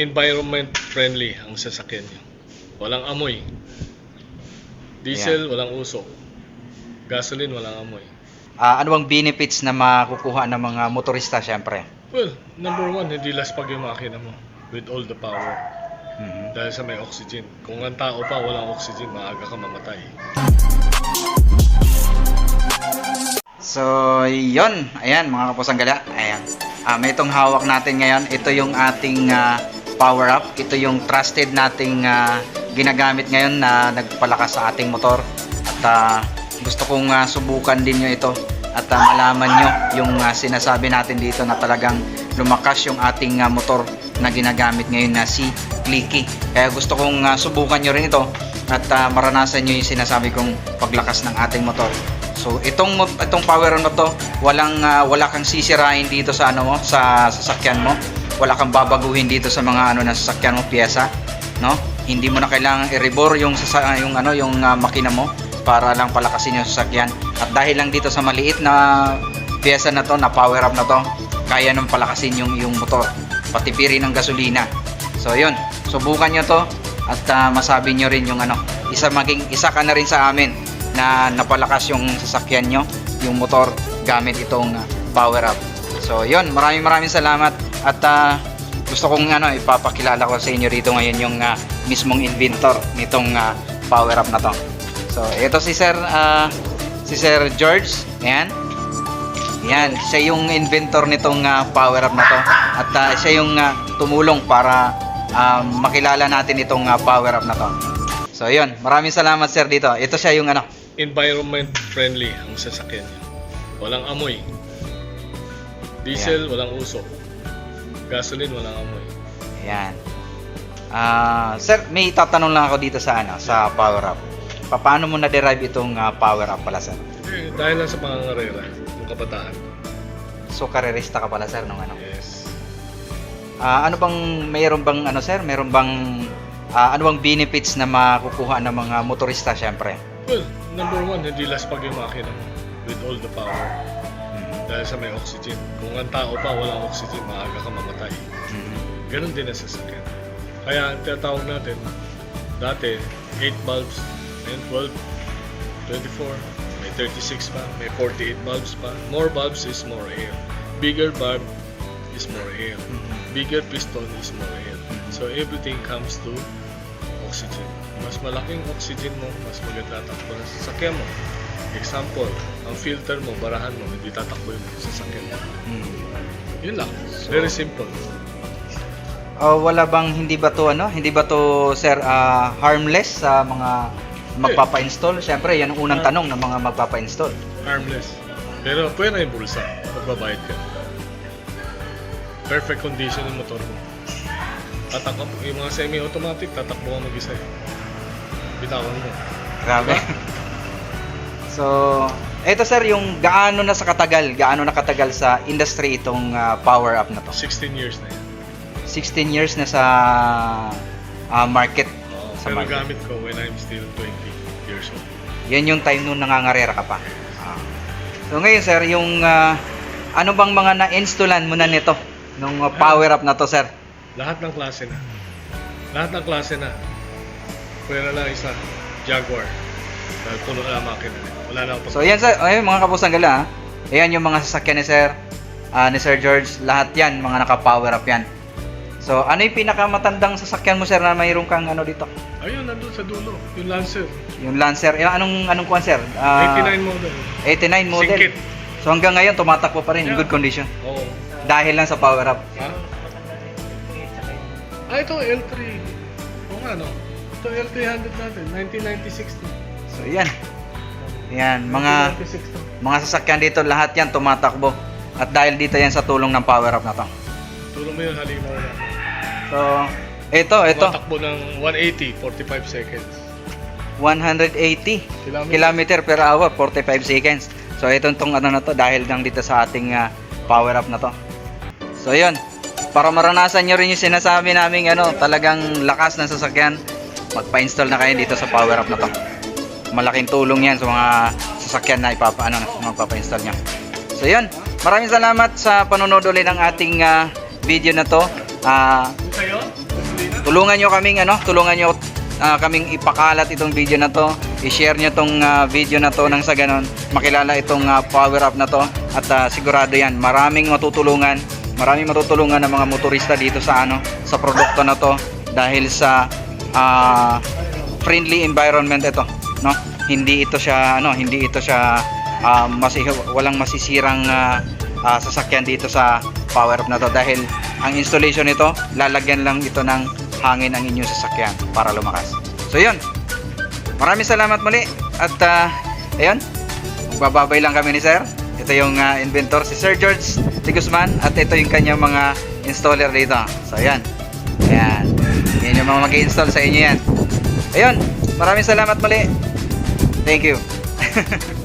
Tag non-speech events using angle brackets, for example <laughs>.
environment friendly ang sasakyan nyo. Walang amoy. Diesel, walang usok. Gasoline, walang amoy. Ah, ano bang benefits na makukuha ng mga motorista syempre? Well, number one, hindi laspag yung makina mo with all the power. Mhm. Dahil sa may oxygen. Kung ang tao pa walang oxygen, maaga ka mamatay. So, yon, ayan mga kapusang gala. Ayan. Ah, may itong hawak natin ngayon. Ito yung ating ah, power up. Ito yung trusted nating ah, ginagamit ngayon na nagpalakas sa ating motor. At ah, gusto kong ah, subukan din nyo ito. At ah, malaman nyo yung ah, sinasabi natin dito na talagang lumakas yung ating ah, motor na ginagamit ngayon na si Clicky. Kaya gusto kong ah, subukan nyo rin ito at ah, maranasan nyo yung sinasabi kong paglakas ng ating motor. So itong itong power on na to, walang ah, wala kang sisirain dito sa ano mo, sa sasakyan mo. Wala kang babaguhin dito sa mga ano na sasakyan mo piyesa, no? Hindi mo na kailangang i-rebore yung sasa- yung ano yung ah, makina mo para lang palakasin yung sasakyan. At dahil lang dito sa maliit na piyesa na to, na power up na to, kaya nang palakasin yung yung motor, pati piri ng gasolina. So yun, subukan nyo to at ah, masabi nyo rin yung ano, isa maging isa ka na rin sa amin na napalakas yung sasakyan nyo, yung motor gamit itong ah, power up. So yun, maraming maraming salamat at ah, gusto kong ano ipapakilala ko sa inyo rito ngayon yung ah, mismong inventor nitong ah, power up na to. So ito si Sir ah, si Sir George, ayan. Yan, siya yung inventor nitong ah, power up na to at ah, siya yung ah, tumulong para ah, makilala natin itong ah, power up na to. So yun, maraming salamat sir dito. Ito siya yung ano, Environment friendly ang sasakyan. Walang amoy. Diesel, walang usok. Gasoline, walang amoy. Ayan. Ah, sir, may tatanong lang ako dito sa ano, sa power up. Pa- Paano mo na-derive itong ah, power up pala sir? Eh, dahil lang sa pangangarera, ng kabataan. So karerista ka pala sir nung ano. Yes. Ah, ano bang mayroon bang ano sir? Mayroon bang ah, ano bang benefits na makukuha ng mga motorista syempre? Well, number one, hindi laspag yung makina with all the power. Dahil sa may oxygen. Kung ang tao pa walang oxygen, maaga ka mamatay. Mhm. Ganon din ang sasakyan. Kaya ang tinatawag natin, dati, 8 bulbs, and 12, 24, may 36 pa, may 48 bulbs pa. More bulbs is more air. Bigger bulb is more air. Bigger piston is more air. So everything comes to oxygen. Mas malaking oxygen mo, mas maganda takbo ng sasakyan mo. Example, ang filter mo, barahan mo, hindi tatakbo yung sasakyan mo. Mhm. Yun lang. So- Very simple. Ah, wala bang hindi ba to ano? Hindi ba to sir ah, harmless sa mga magpapa-install? Syempre, yan ang unang Ah. tanong ng mga magpapa-install. harmless. Pero pwede na yung bulsa. Magbabayad ka. Perfect condition ng motor mo. Tatakbo, yung mga semi-automatic, tatakbo ka mag-isa eh. Bitawan mo. Grabe. So, eto sir, yung gaano na sa katagal, gaano na katagal sa industry itong ah, power up na to? 16 years na yan. 16 years na sa ah, market. Oo, Sa pero market. gamit ko when I'm still 20 years old. Yan yung time nung nangangarera ka pa. Ah. So ngayon sir, yung ah, ano bang mga na-installan mo na nito nung ah, power up na to sir? Lahat ng klase na. Lahat ng klase na. Pwede lang isa, Jaguar. Dahil puno na ang makina. Wala na akong So yan sir, ayun mga kapusang gala. ah. Ayan yung mga sasakyan ni sir, ah, ni Sir George, lahat yan, mga naka-power up yan. So ano yung pinakamatandang sasakyan mo sir na mayroon kang ano dito? Ayun, nandun sa dulo. Yung Lancer. Yung Lancer, yung anong anong kuan sir? Ah, 89 model. 89 model. Singkit. So hanggang ngayon tumatakbo pa rin in Yeah. good condition. Oo. Dahil lang sa power up. Ha? Ah, ito L3. Oo nga, no? Ito L300 natin, 1996 to. So yan. Yan, mga 1996 to. mga sasakyan dito lahat yan tumatakbo. At dahil dito yan sa tulong ng power up na to. Tulong mo yung halimaw na. So, ito, ito. Tumatakbo ng 180, 45 seconds. 180 Kilometer. kilometer per hour, 45 seconds. So, ito tong ano na to dahil lang dito sa ating ah, power up na to. So, yun. Para maranasan nyo rin yung sinasabi namin ano, talagang lakas ng sasakyan, magpa-install na kayo dito sa power up na to. Malaking tulong yan sa mga sasakyan na ipapa, ano, magpapa-install nyo. So, yun. Maraming salamat sa panonood ulit ng ating ah, video na to. Sa'yo? tulungan nyo kaming ano, tulungan nyo ah, kaming ipakalat itong video na to. I-share nyo tong ah, video na to nang sa ganon makilala itong ah, power up na to at ah, sigurado yan maraming matutulungan maraming matutulungan ng mga motorista dito sa ano sa produkto na to dahil sa ah, friendly environment ito no? Hindi ito siya ano hindi ito siya ah, masi walang masisirang ah, ah, sasakyan dito sa power up na to. Dahil ang installation nito lalagyan lang ito ng hangin ang inyong sasakyan para lumakas. So yun. Maraming salamat muli. At ah, ayun. Magbababay lang kami ni sir. Ito yung ah, inventor si Sir George T. Guzman. At ito yung kanyang mga installer dito. So ayan. Ayan. Yan yung mga mag-install sa inyo yan. Ayun. Maraming salamat muli thank you <laughs>